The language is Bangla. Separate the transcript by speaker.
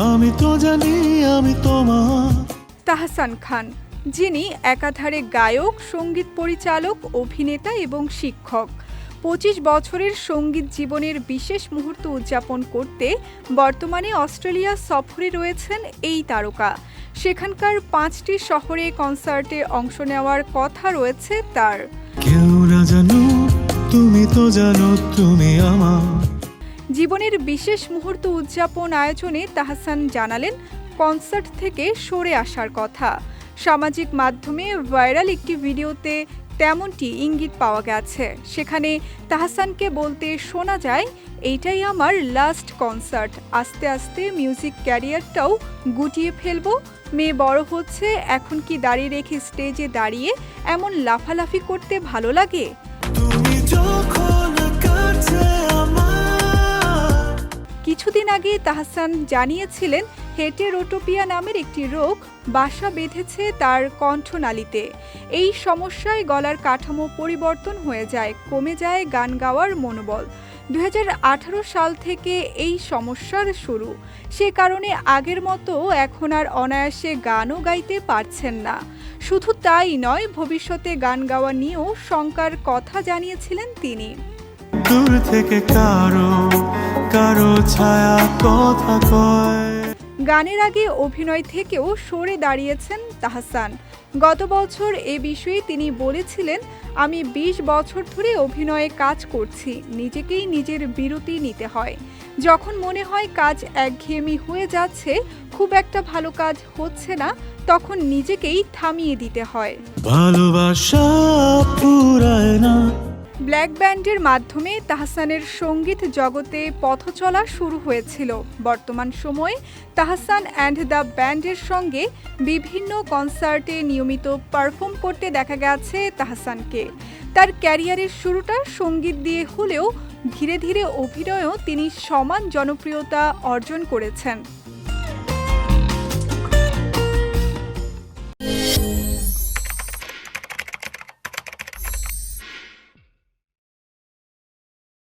Speaker 1: আমি তো জানি আমি তোমার।
Speaker 2: তাহসান খান যিনি একাধারে গায়ক সংগীত পরিচালক অভিনেতা এবং শিক্ষক। পঁচিশ বছরের সংগীত জীবনের বিশেষ মুহূর্ত উদযাপন করতে বর্তমানে অস্ট্রেলিয়া সফরে রয়েছেন এই তারকা। সেখানকার পাঁচটি শহরে কনসার্টে অংশ নেওয়ার কথা রয়েছে তার।
Speaker 1: কেউ না জানো তুমি তো জানো তুমি আমার
Speaker 2: জীবনের বিশেষ মুহূর্ত উদযাপন আয়োজনে তাহসান জানালেন, কনসার্ট থেকে সরে আসার কথা। সামাজিক মাধ্যমে ভাইরাল একটি ভিডিওতে তেমনটি ইঙ্গিত পাওয়া গেছে। সেখানে তাহসানকে বলতে শোনা যায়, এইটাই আমার লাস্ট কনসার্ট আস্তে আস্তে মিউজিক ক্যারিয়ারটাও গুটিয়ে ফেলব। মেয়ে বড় হচ্ছে, এখন কি দাঁড়িয়ে রেখে স্টেজে দাঁড়িয়ে এমন লাফালাফি করতে ভালো লাগে? কিছুদিন আগে তাহসান জানিয়েছিলেন হেটেরোটোপিয়া নামের একটি রোগ বাসা বেঁধেছে তার কণ্ঠনালীতে। এই সমস্যায় গলার কাঠামো পরিবর্তন হয়ে যায়, কমে যায় গান গাওয়ার মনোবল। দুহাজার আঠারো সাল থেকে এই সমস্যার শুরু। সে কারণে আগের মতো এখন আর অনায়াসে গানও গাইতে পারছেন না। শুধু তাই নয়, ভবিষ্যতে গান গাওয়া নিয়েও শঙ্কার কথা জানিয়েছিলেন তিনি।
Speaker 1: দূর থেকে কারও কারও ছায়া কথা কয়।
Speaker 2: গানের আগে অভিনয় থেকেও সরে দাঁড়িয়েছেন তাহসান। গত বছর এ বিষয়ে তিনি বলেছিলেন আমি ২০ বছর ধরে অভিনয়ে কাজ করছি নিজেকেই নিজের বিরতি নিতে হয়। যখন মনে হয় কাজ একঘেয়েমি হয়ে যাচ্ছে খুব একটা ভালো কাজ হচ্ছে না তখন নিজেকেই থামিয়ে দিতে হয়।
Speaker 1: ভালোবাসা পুরায় না।
Speaker 2: ব্ল্যাক ব্যান্ডের মাধ্যমে তাহসানের সংগীত জগতে পথ চলা শুরু হয়েছিল। বর্তমান সময়ে তাহসান অ্যান্ড দ্য ব্যান্ডের সঙ্গে বিভিন্ন কনসার্টে নিয়মিত পারফর্ম করতে দেখা গেছে তাহসানকে। তার ক্যারিয়ারের শুরুটা সংগীত দিয়ে হলেও ধীরে ধীরে অভিনয়েও তিনি সমান জনপ্রিয়তা অর্জন করেছেন।